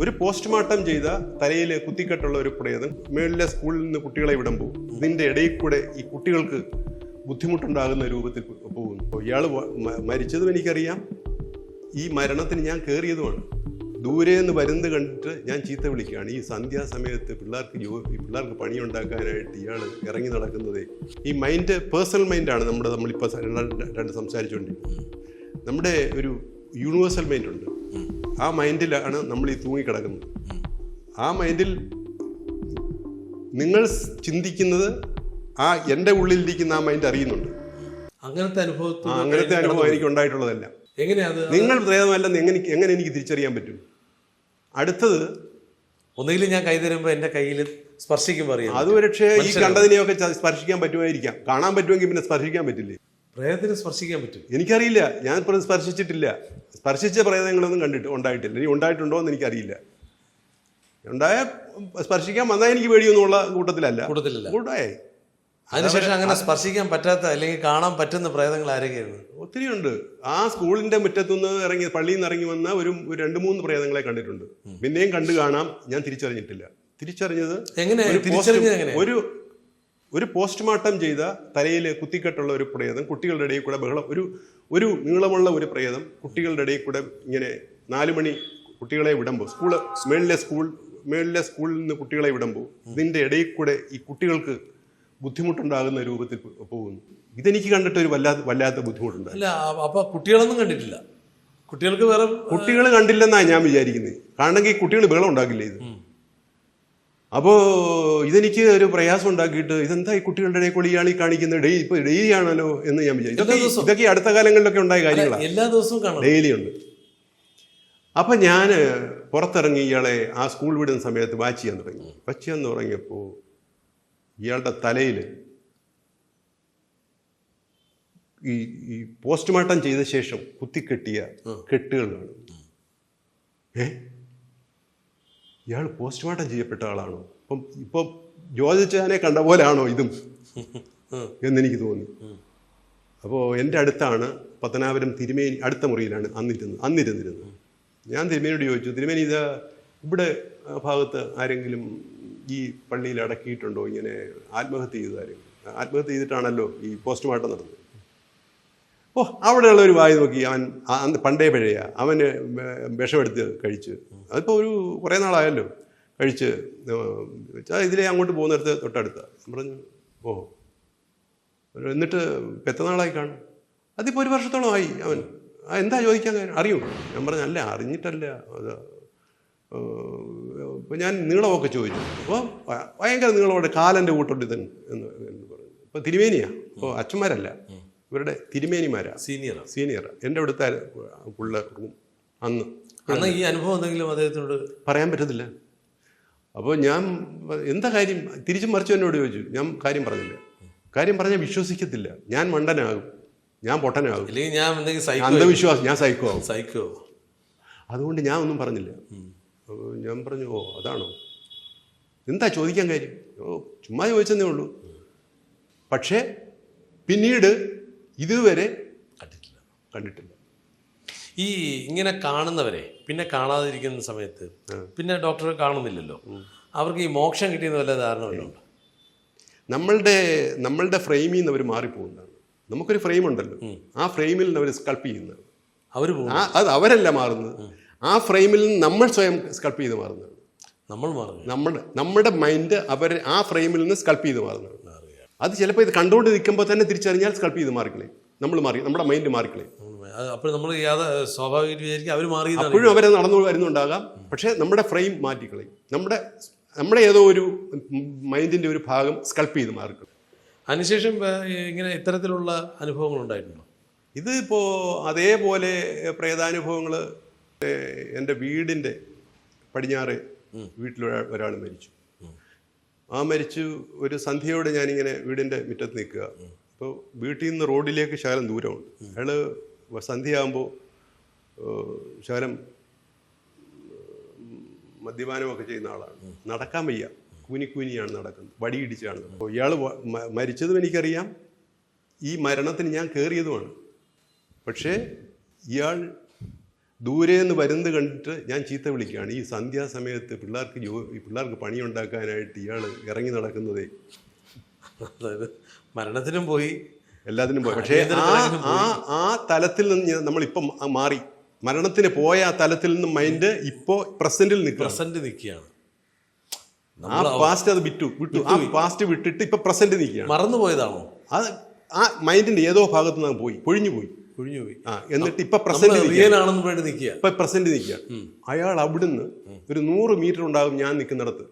ഒരു പോസ്റ്റ്മോർട്ടം ചെയ്ത തലയിൽ കുത്തിക്കെട്ടുള്ള ഒരു പ്രേതം മേളിലെ സ്കൂളിൽ നിന്ന് കുട്ടികളെ വിടുമ്പോൾ ഇതിന്റെ ഇടയിൽ കൂടെ ഈ കുട്ടികൾക്ക് ബുദ്ധിമുട്ടുണ്ടാകുന്ന രൂപത്തിൽ പോകുന്നു. ഇയാൾ മരിച്ചതും എനിക്കറിയാം. ഈ മരണത്തിന് ഞാൻ കയറിയതുമാണ് ദൂരെ നിന്ന് വരുന്നത് കണ്ടിട്ട് ഞാൻ ചീത്ത വിളിക്കുകയാണ്. ഈ സന്ധ്യാസമയത്ത് പിള്ളേർക്ക് ജോ പിള്ളേർക്ക് പണിയുണ്ടാക്കാനായിട്ട് ഇയാൾ ഇറങ്ങി നടക്കുന്നത്. ഈ മൈൻഡ് പേഴ്സണൽ മൈൻഡാണ് നമ്മുടെ നമ്മളിപ്പോൾ രണ്ട് സംസാരിച്ചുകൊണ്ടിരിക്കുന്നത് നമ്മുടെ ഒരു യൂണിവേഴ്സൽ മൈൻഡ് ഉണ്ട്. ആ മൈൻഡിലാണ് നമ്മൾ ഈ തൂങ്ങിക്കിടക്കുന്നത്. ആ മൈൻഡിൽ നിങ്ങൾ ചിന്തിക്കുന്നത് ആ എന്റെ ഉള്ളിലിരിക്കുന്ന ആ മൈൻഡ് അറിയുന്നുണ്ട്. അങ്ങനത്തെ അനുഭവം അങ്ങനത്തെ അനുഭവം എനിക്ക് ഉണ്ടായിട്ടുള്ളതല്ല. എങ്ങനെയാണ് നിങ്ങൾ പ്രേതമല്ലെന്ന് എങ്ങനെ എങ്ങനെ എനിക്ക് തിരിച്ചറിയാൻ പറ്റും? അടുത്തത് ഒന്നുകിൽ ഞാൻ കൈ തരുമ്പോൾ എന്റെ കയ്യിൽ സ്പർശിക്കുമ്പോൾ അറിയാം അത് ഈ കണ്ടതിനെയൊക്കെ സ്പർശിക്കാൻ പറ്റുമായിരിക്കാം. കാണാൻ പറ്റുമെങ്കിൽ പിന്നെ സ്പർശിക്കാൻ പറ്റില്ലേ? പ്രേതത്തിന് സ്പർശിക്കാൻ പറ്റും. എനിക്കറിയില്ല. ഞാൻ സ്പർശിച്ചിട്ടില്ല. സ്പർശിച്ച പ്രേതങ്ങളൊന്നും കണ്ടിട്ട് ഉണ്ടായിട്ടില്ല. ഇനി ഉണ്ടായിട്ടുണ്ടോ എന്ന് എനിക്കറിയില്ല. ഉണ്ടായ സ്പർശിക്കാൻ വന്നാൽ എനിക്ക് പേടിയൊന്നുമുള്ള കൂട്ടത്തിലല്ല. കൂട്ടത്തിലല്ല. കൂട്ടായി. അതിനുശേഷം അങ്ങനെ സ്പർശിക്കാൻ പറ്റാത്ത അല്ലെങ്കിൽ കാണാൻ പറ്റുന്ന പ്രേതങ്ങൾ ആരൊക്കെയായിരുന്നു? ഒത്തിരി ഉണ്ട്. ആ സ്കൂളിന്റെ മുറ്റത്തുനിന്ന് ഇറങ്ങി പള്ളിയിൽ നിന്ന് ഇറങ്ങി വന്ന ഒരു രണ്ട് മൂന്ന് പ്രേതങ്ങളെ കണ്ടിട്ടുണ്ട്. പിന്നെയും കണ്ടു കാണാം. ഞാൻ തിരിച്ചറിഞ്ഞിട്ടില്ല. തിരിച്ചറിഞ്ഞത് എങ്ങനെ? ഒരു ഒരു പോസ്റ്റ്മോർട്ടം ചെയ്ത തലയിൽ കുത്തിക്കെട്ടുള്ള ഒരു പ്രേതം കുട്ടികളുടെ ഇടയിൽ കൂടെ ബഹളം ഒരു ഒരു നീളമുള്ള ഒരു പ്രേതം കുട്ടികളുടെ ഇടയിൽ കൂടെ ഇങ്ങനെ നാല് മണി കുട്ടികളെ വിടുമ്പോൾ സ്കൂൾ മേളിലെ സ്കൂൾ മേളിലെ സ്കൂളിൽ നിന്ന് കുട്ടികളെ വിടുമ്പോൾ ഇതിന്റെ ഇടയിൽ കൂടെ ഈ കുട്ടികൾക്ക് ബുദ്ധിമുട്ടുണ്ടാകുന്ന രൂപത്തിൽ പോകുന്നു. ഇതെനിക്ക് കണ്ടിട്ട് ഒരു വല്ലാത്ത വല്ലാത്ത ബുദ്ധിമുട്ടുണ്ട്. അല്ല അപ്പോൾ അപ്പൊ കുട്ടികളൊന്നും കണ്ടിട്ടില്ല. കുട്ടികൾക്ക് വേറെ കുട്ടികൾ കണ്ടില്ലെന്നാണ് ഞാൻ വിചാരിക്കുന്നത് കാണണമെങ്കിൽ കുട്ടികൾ ബഹളം ഉണ്ടാക്കില്ല ഇത്? അപ്പോ ഇതെനിക്ക് ഒരു പ്രയാസം ഉണ്ടാക്കിയിട്ട് ഇതെന്താ ഈ കുട്ടികളുടെ ഇടയിൽ കൂടി ഇയാൾ ഈ കാണിക്കുന്നത്? ഡെയിലി ഇപ്പൊ ഡെയിലി ആണല്ലോ എന്ന് ഞാൻ വിചാരിച്ചു. ഇതൊക്കെ ഇതൊക്കെ ഈ അടുത്ത കാലങ്ങളിലൊക്കെ ഉണ്ടായ കാര്യങ്ങളാണ് എല്ലാ ദിവസവും ഡെയിലി ഉണ്ട്. അപ്പൊ ഞാൻ പുറത്തിറങ്ങി ഇയാളെ ആ സ്കൂൾ വിടുന്ന സമയത്ത് വാച്ച് ചെയ്യാൻ തുടങ്ങി. വാച്ച് ചെയ്യാൻ തുടങ്ങിയപ്പോൾ ഇയാളുടെ തലയിൽ ഈ ഈ പോസ്റ്റ്മോർട്ടം ചെയ്ത ശേഷം കുത്തിക്കെട്ടിയ കെട്ടുകൾ കാണും. ഏ? ഇയാൾ പോസ്റ്റ്മോർട്ടം ചെയ്യപ്പെട്ട ആളാണോ? അപ്പം ഇപ്പൊ ജ്യോതിച്ചാനെ കണ്ട പോലെയാണോ ഇതും. എന്നെനിക്ക് തോന്നി. അപ്പോൾ എന്റെ അടുത്താണ് പത്തനാപുരം തിരുമേനി അടുത്ത മുറിയിലാണ് അന്നിരുന്നത് അന്നിരുന്നിരുന്നത്. ഞാൻ തിരുമേനിയോട് ചോദിച്ചു തിരുമേനി ഇത് ഇവിടെ ഭാഗത്ത് ആരെങ്കിലും ഈ പള്ളിയിൽ അടക്കിയിട്ടുണ്ടോ? ഇങ്ങനെ ആത്മഹത്യ ചെയ്ത ആത്മഹത്യ ചെയ്തിട്ടാണല്ലോ ഈ പോസ്റ്റ്മോർട്ടം നടന്നത്. ഓ അവിടെയുള്ള ഒരു വായി നോക്കി അവൻ പണ്ടേ പഴയ അവന് വിഷമെടുത്ത് കഴിച്ച്. അതിപ്പോൾ ഒരു കുറേ നാളായല്ലോ. കഴിച്ച് വെച്ചാൽ ഇതിലെ അങ്ങോട്ട് പോകുന്നിടത്ത് തൊട്ടടുത്ത. പറഞ്ഞു ഓ എന്നിട്ട് പെത്തനാളായി കാണും. അതിപ്പോൾ ഒരു വർഷത്തോളമായി അവൻ. എന്താ ചോദിക്കാൻ അറിയൂ? ഞാൻ പറഞ്ഞു അല്ല അറിഞ്ഞിട്ടല്ല. അത് ഇപ്പം ഞാൻ നീളമൊക്കെ ചോദിച്ചു. അപ്പോൾ ഭയങ്കര നീളമുണ്ട് കാലന്റെ കൂട്ടുണ്ട് ഇതൻ എന്ന് പറഞ്ഞു. ഇപ്പോൾ തിരുമേനിയാ. അപ്പോൾ അച്ഛന്മാരല്ല. ഇവരുടെ തിരുമേനിമാരാ. സീനിയർ സീനിയർ എന്റെ അവിടുത്തെ ഉള്ള റൂം അന്ന്. അന്ന് ഈ അനുഭവം എന്തെങ്കിലും അദ്ദേഹത്തിനോട് പറയാൻ പറ്റത്തില്ല. അപ്പോൾ ഞാൻ എന്താ കാര്യം? തിരിച്ചും മറിച്ചു എന്നോട് ചോദിച്ചു. ഞാൻ കാര്യം പറഞ്ഞില്ല. കാര്യം പറഞ്ഞാൽ വിശ്വസിക്കത്തില്ല. ഞാൻ മണ്ടനാകും. ഞാൻ പൊട്ടനാകും. അല്ലെങ്കിൽ ഞാൻ എന്തെങ്കിലും അന്ധവിശ്വാസം ഞാൻ സൈക്കോ ആകും സൈക്കോ അതുകൊണ്ട് ഞാൻ ഒന്നും പറഞ്ഞില്ല. അപ്പോൾ ഞാൻ പറഞ്ഞു ഓ അതാണോ? എന്താ ചോദിക്കാൻ കാര്യം? ഓ ചുമ്മാ ചോദിച്ചെന്നേ ഉള്ളൂ. പക്ഷേ പിന്നീട് ഇതുവരെ കണ്ടിട്ടില്ല. കണ്ടിട്ടില്ല. ഈ ഇങ്ങനെ കാണുന്നവരെ പിന്നെ കാണാതിരിക്കുന്ന സമയത്ത് പിന്നെ ഡോക്ടറെ കാണുന്നില്ലല്ലോ. അവർക്ക് ഈ മോക്ഷം കിട്ടിയെന്ന് വല്ല ധാരണ നമ്മളുടെ നമ്മളുടെ ഫ്രെയിമിൽ നിന്ന് അവർ മാറിപ്പോകുന്നതാണ്. നമുക്കൊരു ഫ്രെയിം ഉണ്ടല്ലോ ആ ഫ്രെയിമിൽ നിന്ന് അവർ സ്കൾപ്പ് ചെയ്യുന്നതാണ്. അവർ അത് അവരല്ല മാറുന്നത്. ആ ഫ്രെയിമിൽ നിന്ന് നമ്മൾ സ്വയം സ്കൾപ്പ് ചെയ്ത് മാറുന്നതാണ്. നമ്മൾ മാറുന്നത് നമ്മുടെ നമ്മുടെ മൈൻഡ് അവർ ആ ഫ്രെയിമിൽ നിന്ന് സ്കൾപ്പ് ചെയ്ത് മാറുന്നതാണ്. അത് ചിലപ്പോൾ ഇത് കണ്ടുകൊണ്ട് നിൽക്കുമ്പോൾ തന്നെ തിരിച്ചറിഞ്ഞാൽ സ്കൾപ്പ് ചെയ്ത് മാറിക്കളെ നമ്മൾ മാറി നമ്മുടെ മൈൻഡ് മാറിക്കളെ അപ്പോൾ നമ്മൾ സ്വാഭാവികമായിട്ട് വിചാരിക്കും അവർ മാറി. അപ്പോഴും അവരെ നടന്നു വരുന്നുണ്ടാകാം. പക്ഷേ നമ്മുടെ ഫ്രെയിം മാറ്റിക്കളയും. നമ്മുടെ നമ്മുടെ ഏതോ ഒരു മൈൻഡിന്റെ ഒരു ഭാഗം സ്കൾപ്പ് ചെയ്ത് മാറിക്കളെ അതിനുശേഷം ഇങ്ങനെ ഇത്തരത്തിലുള്ള അനുഭവങ്ങൾ ഉണ്ടായിട്ടുണ്ടോ? ഇത് ഇപ്പോൾ അതേപോലെ പ്രേതാനുഭവങ്ങൾ എന്റെ വീടിന്റെ പടിഞ്ഞാറ് വീട്ടിലൊരാൾ ഒരാൾ മരിച്ചു. ആ മരിച്ചു ഒരു സന്ധ്യയോടെ ഞാനിങ്ങനെ വീടിന്റെ മുറ്റത്ത് നിൽക്കുക. അപ്പോൾ വീട്ടിൽ നിന്ന് റോഡിലേക്ക് ശകലം ദൂരമുണ്ട്. അയാൾ സന്ധ്യയാകുമ്പോൾ ശകലം മദ്യപാനമൊക്കെ ചെയ്യുന്ന ആളാണ്. നടക്കാൻ വയ്യ. കൂനി കൂനിയാണ് നടക്കുന്നത്. വടിയിടിച്ചാണ് അപ്പോൾ ഇയാൾ മരിച്ചതും എനിക്കറിയാം. ഈ മരണത്തിന് ഞാൻ കയറിയതുമാണ്. പക്ഷേ ഇയാൾ ദൂരെ നിന്ന് വരുന്നത് കണ്ടിട്ട് ഞാൻ ചീത്ത വിളിക്കുകയാണ്. ഈ സന്ധ്യാസമയത്ത് പിള്ളേർക്ക് ജോ പിള്ളേർക്ക് പണിയുണ്ടാക്കാനായിട്ട് ഇയാൾ ഇറങ്ങി നടക്കുന്നതേ. അതായത് മരണത്തിനും പോയി എല്ലാത്തിനും പോയി. പക്ഷേ ആ ആ ആ തലത്തിൽ നിന്ന് നമ്മളിപ്പം മാറി. മരണത്തിന് പോയ ആ തലത്തിൽ നിന്ന് മൈൻഡ് ഇപ്പോ പ്രസന്റിൽ നിൽക്കുക പ്രസന്റ് നിൽക്കുകയാണ്. ആ പാസ്റ്റ് അത് വിട്ടു വിട്ടു. ആ പാസ്റ്റ് വിട്ടിട്ട് ഇപ്പൊ പ്രസന്റ് നിൽക്കുകയാണ്. മറന്നു പോയതാണോ അത് ആ മൈൻഡിന്റെ ഏതോ ഭാഗത്ത് നിന്ന് പോയി പൊഴിഞ്ഞു പോയി. ഒഴിഞ്ഞു പോയി ആ എന്നിട്ട് ഇപ്പൊ പ്രസന്റ് റിയൽ ആണെന്ന് വേണ്ടി നിൽക്കുക ഇപ്പൊ പ്രസന്റ് നിൽക്കുകയാണ് അയാൾ അവിടുന്ന് ഒരു നൂറ് മീറ്റർ ഉണ്ടാകും ഞാൻ നിൽക്കുന്നിടത്ത്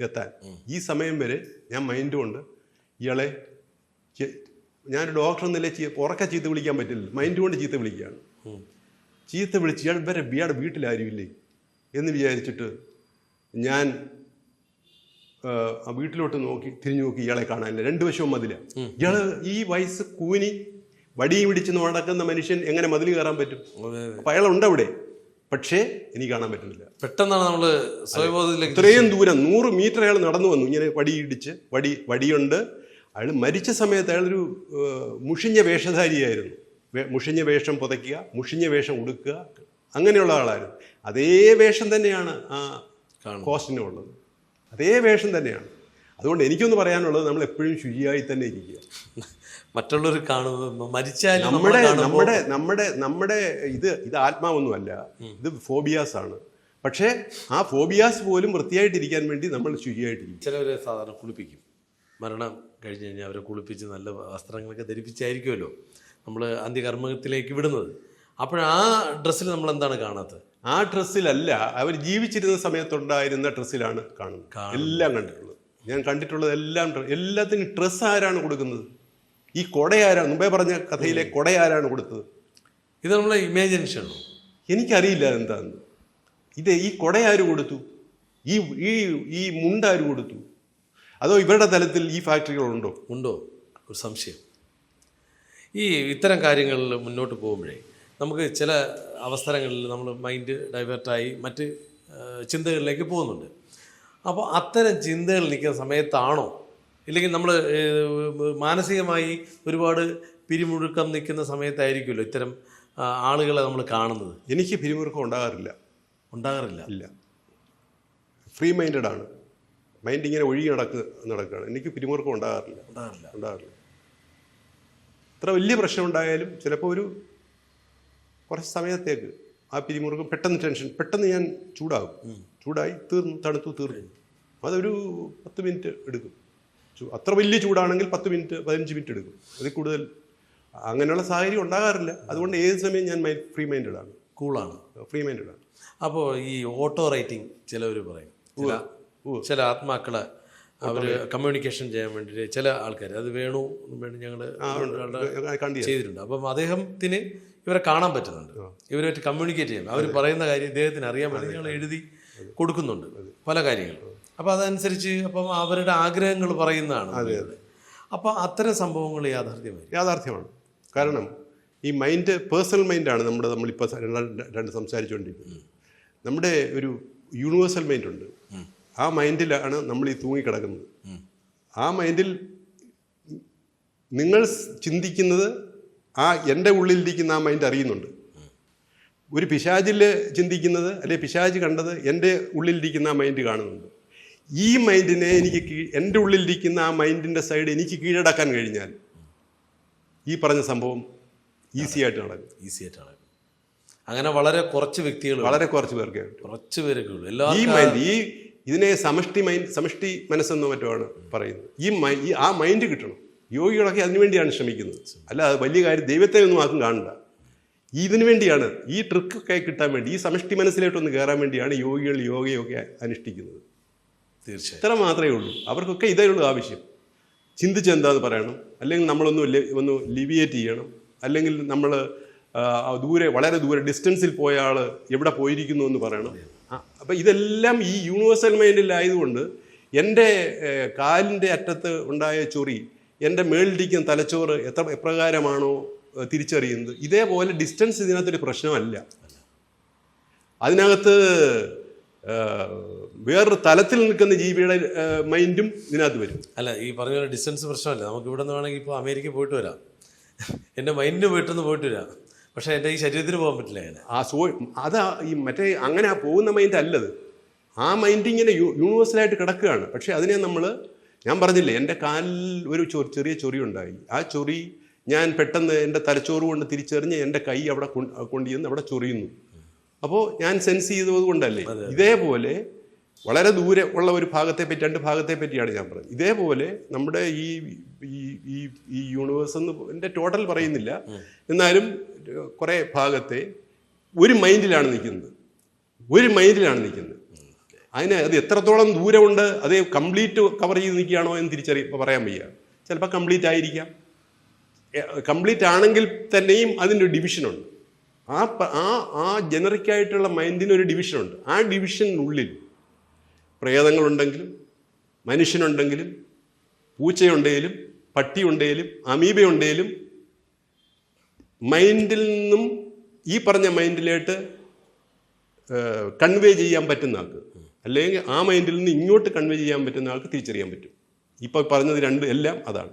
എത്താൻ. ഈ സമയം വരെ ഞാൻ മൈൻഡ് കൊണ്ട് ഇയാളെ ഞാൻ ഡോക്ടർ എന്നല്ലേ ഉറക്ക ചീത്ത വിളിക്കാൻ പറ്റില്ല. മൈൻഡ് കൊണ്ട് ചീത്ത വിളിക്കുകയാണ്. ചീത്ത വിളിച്ച് ഇയാൾ വരെ ഇയാളുടെ വീട്ടിലാരുമില്ലേ എന്ന് വിചാരിച്ചിട്ട് ഞാൻ ആ വീട്ടിലോട്ട് നോക്കി തിരിഞ്ഞു നോക്കി ഇയാളെ കാണാനില്ല. രണ്ടു വശവും മതില. ഇയാൾ ഈ വയസ്സ് കൂനി വടിയും പിടിച്ച് നടക്കുന്ന മനുഷ്യൻ എങ്ങനെ മതിൽ കയറാൻ പറ്റും? അപ്പൊ അയാളുണ്ട് അവിടെ. പക്ഷേ എനിക്ക് കാണാൻ പറ്റുന്നില്ല. പെട്ടെന്നാണ് നമ്മൾ സ്വയബോധത്തിലേക്ക് ഇത്രയും ദൂരം നൂറ് മീറ്റർ അയാൾ നടന്നു വന്നു. ഇങ്ങനെ വടി ഇടിച്ച് വടി വടിയുണ്ട്. അയാൾ മരിച്ച സമയത്ത് അയാളൊരു മുഷിഞ്ഞ വേഷധാരിയായിരുന്നു. മുഷിഞ്ഞ വേഷം പുതയ്ക്കുക മുഷിഞ്ഞ വേഷം ഉടുക്കുക. അങ്ങനെയുള്ള ആളായിരുന്നു. അതേ വേഷം തന്നെയാണ് ആ. കോസ്റ്റിനുള്ളത്. അതേ വേഷം തന്നെയാണ്. അതുകൊണ്ട് എനിക്കൊന്ന് പറയാനുള്ളത് നമ്മൾ എപ്പോഴും ശുചിയായി തന്നെ ഇരിക്കുക. മറ്റുള്ളവർ കാണുന്നത് മരിച്ചാൽ നമ്മുടെ നമ്മുടെ നമ്മുടെ നമ്മുടെ ഇത് ഇത് ആത്മാവൊന്നുമല്ല. ഇത് ഫോബിയാസ് ആണ്. പക്ഷേ ആ ഫോബിയാസ് പോലും വൃത്തിയായിട്ടിരിക്കാൻ വേണ്ടി നമ്മൾ ശുചിയായിട്ടിരിക്കും. ചിലവരെ സാധാരണ കുളിപ്പിക്കും. മരണം കഴിഞ്ഞ് കഴിഞ്ഞാൽ അവരെ കുളിപ്പിച്ച് നല്ല വസ്ത്രങ്ങളൊക്കെ ധരിപ്പിച്ചായിരിക്കുമല്ലോ നമ്മൾ അന്ത്യകർമ്മത്തിലേക്ക് വിടുന്നത്. അപ്പോൾ ആ ഡ്രസ്സിൽ നമ്മൾ എന്താണ് കാണാത്തത്? ആ ഡ്രസ്സിലല്ല അവർ ജീവിച്ചിരുന്ന സമയത്തുണ്ടായിരുന്ന ഡ്രസ്സിലാണ് കാണുന്നത്. എല്ലാം കണ്ടിട്ടുള്ളത്. ഞാൻ കണ്ടിട്ടുള്ളത് എല്ലാം എല്ലാത്തിനും ഡ്രസ്സ് ആരാണ് കൊടുക്കുന്നത്? ഈ കൊട ആരാണ് മുമ്പേ പറഞ്ഞ കഥയിലെ കൊട ആരാണ് കൊടുത്തത്? ഇത് നമ്മളെ ഇമാജിനേഷനാണോ എനിക്കറിയില്ല എന്താന്ന് ഇത് ഈ കൊട ആര് കൊടുത്തു? ഈ ഈ ഈ മുണ്ട് ആര് കൊടുത്തു? അതോ ഇവരുടെ തലത്തിൽ ഈ ഫാക്ടറികളുണ്ടോ ഉണ്ടോ? ഒരു സംശയം. ഈ ഇത്തരം കാര്യങ്ങളിൽ മുന്നോട്ട് പോകുമ്പോഴേ നമുക്ക് ചില അവസരങ്ങളിൽ നമ്മൾ മൈൻഡ് ഡൈവേർട്ടായി മറ്റ് ചിന്തകളിലേക്ക് പോകുന്നുണ്ട്. അപ്പോൾ അത്തരം ചിന്തകൾ നിൽക്കുന്ന സമയത്താണോ? ഇല്ലെങ്കിൽ നമ്മൾ മാനസികമായി ഒരുപാട് പിരിമുറുക്കം നിൽക്കുന്ന സമയത്തായിരിക്കുമല്ലോ ഇത്തരം ആളുകളെ നമ്മൾ കാണുന്നത്? എനിക്ക് പിരിമുറുക്കം ഉണ്ടാകാറില്ല. ഉണ്ടാകാറില്ല. ഇല്ല. ഫ്രീ മൈൻഡഡ് ആണ്. മൈൻഡ് ഇങ്ങനെ ഒഴുകി നടക്ക് നടക്കുകയാണ് എനിക്ക് പിരിമുറുക്കം ഉണ്ടാകാറില്ല. ഉണ്ടാകാറില്ല. ഉണ്ടാകാറില്ല. ഇത്ര വലിയ പ്രശ്നം ഉണ്ടായാലും ചിലപ്പോൾ ഒരു കുറച്ച് സമയത്തേക്ക് ആ പിരിമുറുക്കം പെട്ടെന്ന് ടെൻഷൻ പെട്ടെന്ന് ഞാൻ ചൂടാകും. ചൂടായി തീർന്നു തണുത്തു തീർന്നു. അതൊരു പത്ത് മിനിറ്റ് എടുക്കും. അത്ര വലിയ ചൂടാണെങ്കിൽ പത്ത് മിനിറ്റ് പതിനഞ്ച് മിനിറ്റ് എടുക്കും. അതിൽ കൂടുതൽ അങ്ങനെയുള്ള സാഹചര്യം ഉണ്ടാകാറില്ല. അതുകൊണ്ട് ഏത് സമയം ഞാൻ മൈൻഡ് ഫ്രീ മൈൻഡഡ് ആണ്. കൂളാണ്. ഫ്രീ മൈൻഡഡ് ആണ്. അപ്പോൾ ഈ ഓട്ടോ റൈറ്റിംഗ് ചിലവർ പറയും. ചില ചില ആത്മാക്കളെ അവർ കമ്മ്യൂണിക്കേഷൻ ചെയ്യാൻ വേണ്ടിയിട്ട് ചില ആൾക്കാർ അത് വേണു വേണ്ടി ഞങ്ങൾ ചെയ്തിട്ടുണ്ട്. അപ്പം അദ്ദേഹത്തിന് ഇവരെ കാണാൻ പറ്റുന്നുണ്ട്. ഇവരുമായിട്ട് കമ്മ്യൂണിക്കേറ്റ് ചെയ്യാം അവർ പറയുന്ന കാര്യം ഇദ്ദേഹത്തിന് അറിയാൻ പറ്റും ഞങ്ങൾ എഴുതി കൊടുക്കുന്നുണ്ട്. പല കാര്യങ്ങളും അപ്പോൾ അതനുസരിച്ച് അപ്പം അവരുടെ ആഗ്രഹങ്ങൾ പറയുന്നതാണ് അതെ അതെ. അപ്പോൾ അത്തരം സംഭവങ്ങൾ യാഥാർത്ഥ്യമായി യാഥാർത്ഥ്യമാണ്. കാരണം ഈ മൈൻഡ് പേഴ്സണൽ മൈൻഡാണ് നമ്മുടെ നമ്മളിപ്പോൾ രണ്ട് രണ്ട് സംസാരിച്ചുകൊണ്ടിരിക്കുന്നത്. നമ്മുടെ ഒരു യൂണിവേഴ്സൽ മൈൻഡ് ഉണ്ട് ആ മൈൻഡിലാണ് നമ്മൾ ഈ തൂങ്ങിക്കിടക്കുന്നത്. ആ മൈൻഡിൽ നിങ്ങൾ ചിന്തിക്കുന്നത് ആ എന്റെ ഉള്ളിലിരിക്കുന്ന ആ മൈൻഡ് അറിയുന്നുണ്ട്. ഒരു പിശാചിൽ ചിന്തിക്കുന്നത് അല്ലെ പിശാജ് കണ്ടത് എന്റെ ഉള്ളിലിരിക്കുന്ന ആ മൈൻഡ് കാണുന്നുണ്ട്. ഈ മൈൻഡിനെ എനിക്ക് കീ എന്റെ ഉള്ളിലിരിക്കുന്ന ആ മൈൻഡിന്റെ സൈഡ് എനിക്ക് കീഴടക്കാൻ കഴിഞ്ഞാൽ ഈ പറഞ്ഞ സംഭവം ഈസി ആയിട്ട് നടക്കും. ഈസി ആയിട്ട് നടക്കും. അങ്ങനെ വളരെ കുറച്ച് വ്യക്തികൾ വളരെ കുറച്ച് പേർക്ക് കുറച്ച് പേരൊക്കെ ഉള്ളൂ. എല്ലാ ഈ മൈൻഡ് ഈ ഇതിനെ സമഷ്ടി മൈൻഡ് സമഷ്ടി മനസ്സെന്ന് മറ്റോ ആണ് പറയുന്നത്. ഈ മൈൻഡ് ഈ ആ മൈൻഡ് കിട്ടണം. യോഗികളൊക്കെ അതിനുവേണ്ടിയാണ് ശ്രമിക്കുന്നത്. അല്ല അത് വലിയ കാര്യം ദൈവത്തെ ഒന്നും ആക്കും കാണണ്ട. ഇതിനു വേണ്ടിയാണ് ഈ ട്രിക്കൊക്കെ കിട്ടാൻ വേണ്ടി ഈ സമഷ്ടി മനസ്സിലോട്ടൊന്ന് കയറാൻ വേണ്ടിയാണ് യോഗികൾ യോഗയൊക്കെ അനുഷ്ഠിക്കുന്നത്. തീർച്ചയായും. ഇത്ര മാത്രമേ ഉള്ളൂ. അവർക്കൊക്കെ ഇതേ ഉള്ളൂ ആവശ്യം. ചിന്തിച്ച് എന്താന്ന് പറയണം? അല്ലെങ്കിൽ നമ്മളൊന്ന് ഒന്ന് ലിവിയേറ്റ് ചെയ്യണം. അല്ലെങ്കിൽ നമ്മൾ ദൂരെ വളരെ ദൂരെ ഡിസ്റ്റൻസിൽ പോയ ആൾ എവിടെ പോയിരിക്കുന്നു എന്ന് പറയണം. അപ്പം ഇതെല്ലാം ഈ യൂണിവേഴ്സൽ മൈൻഡിലായതുകൊണ്ട് എന്റെ കാലിന്റെ അറ്റത്ത് ഉണ്ടായ ചൊറി എന്റെ മേളിലിരിക്കുന്ന തലച്ചോറ് എത്ര എപ്രകാരമാണോ തിരിച്ചറിയുന്നത്. ഇതേപോലെ ഡിസ്റ്റൻസ് ഇതിനകത്തൊരു പ്രശ്നമല്ല. അതിനകത്ത് വേറൊരു തലത്തിൽ നിൽക്കുന്ന ജീവിയുടെ മൈൻഡും ഇതിനകത്ത് വരും. അല്ല ഈ പറഞ്ഞ പോലെ ഡിസ്റ്റൻസ് പ്രശ്നമല്ല. നമുക്ക് ഇവിടെ നിന്ന് വേണമെങ്കിൽ ഇപ്പോൾ അമേരിക്ക പോയിട്ട് വരാം. എന്റെ മൈൻഡിന് വീട്ടിൽ ഒന്ന് പോയിട്ട് വരാം. പക്ഷേ എന്റെ ഈ ശരീരത്തിന് പോകാൻ പറ്റില്ല അങ്ങനെ. ആ സോ അതാ ഈ മറ്റേ അങ്ങനെ ആ പോകുന്ന മൈൻഡ് അല്ലത്. ആ മൈൻഡ് ഇങ്ങനെ യു യൂണിവേഴ്സലായിട്ട് കിടക്കുകയാണ്. പക്ഷേ അതിനെ നമ്മൾ ഞാൻ പറഞ്ഞില്ലേ എന്റെ കാലിൽ ഒരു ചെറിയ ചൊറി ഉണ്ടായി. ആ ചൊറി ഞാൻ പെട്ടെന്ന് എന്റെ തലച്ചോറ് കൊണ്ട് തിരിച്ചറിഞ്ഞ് എന്റെ കൈ അവിടെ കൊണ്ട് കൊണ്ടുചെന്ന് അവിടെ ചൊറിയുന്നു. അപ്പോൾ ഞാൻ സെൻസ് ചെയ്തത് കൊണ്ടല്ലേ? ഇതേപോലെ വളരെ ദൂരെ ഉള്ള ഒരു ഭാഗത്തെ പറ്റി രണ്ട് ഭാഗത്തെ പറ്റിയാണ് ഞാൻ പറഞ്ഞത്. ഇതേപോലെ നമ്മുടെ ഈ ഈ ഈ ഈ യൂണിവേഴ്സ് എന്ന് എന്റെ ടോട്ടൽ പറയുന്നില്ല. എന്നാലും കുറേ ഭാഗത്തെ ഒരു മൈൻഡിലാണ് നിൽക്കുന്നത്. ഒരു മൈൻഡിലാണ് നിൽക്കുന്നത്. അതിന് അത് എത്രത്തോളം ദൂരമുണ്ട് അത് കംപ്ലീറ്റ് കവർ ചെയ്ത് നിൽക്കുകയാണോ എന്ന് തിരിച്ചറിയ പറയാൻ വയ്യ. ചിലപ്പോൾ കംപ്ലീറ്റ് ആയിരിക്കാം. കംപ്ലീറ്റ് ആണെങ്കിൽ തന്നെയും അതിന്റെ ഡിവിഷനുണ്ട്. ആ ആ ആ ജനറിക്കായിട്ടുള്ള മൈൻഡിന് ഒരു ഡിവിഷനുണ്ട്. ആ ഡിവിഷനുള്ളിൽ പ്രേതങ്ങളുണ്ടെങ്കിലും മനുഷ്യനുണ്ടെങ്കിലും പൂച്ചയുണ്ടെങ്കിലും പട്ടിയുണ്ടെങ്കിലും അമീബയുണ്ടെങ്കിലും മൈൻഡിൽ നിന്നും ഈ പറഞ്ഞ മൈൻഡിലേട്ട് കൺവേ ചെയ്യാൻ പറ്റുന്ന ആൾക്ക് അല്ലെങ്കിൽ ആ മൈൻഡിൽ നിന്ന് ഇങ്ങോട്ട് കൺവേ ചെയ്യാൻ പറ്റുന്ന ആൾക്ക് തിരിച്ചറിയാൻ പറ്റും. ഇപ്പോൾ പറഞ്ഞത് രണ്ട് എല്ലാം അതാണ്.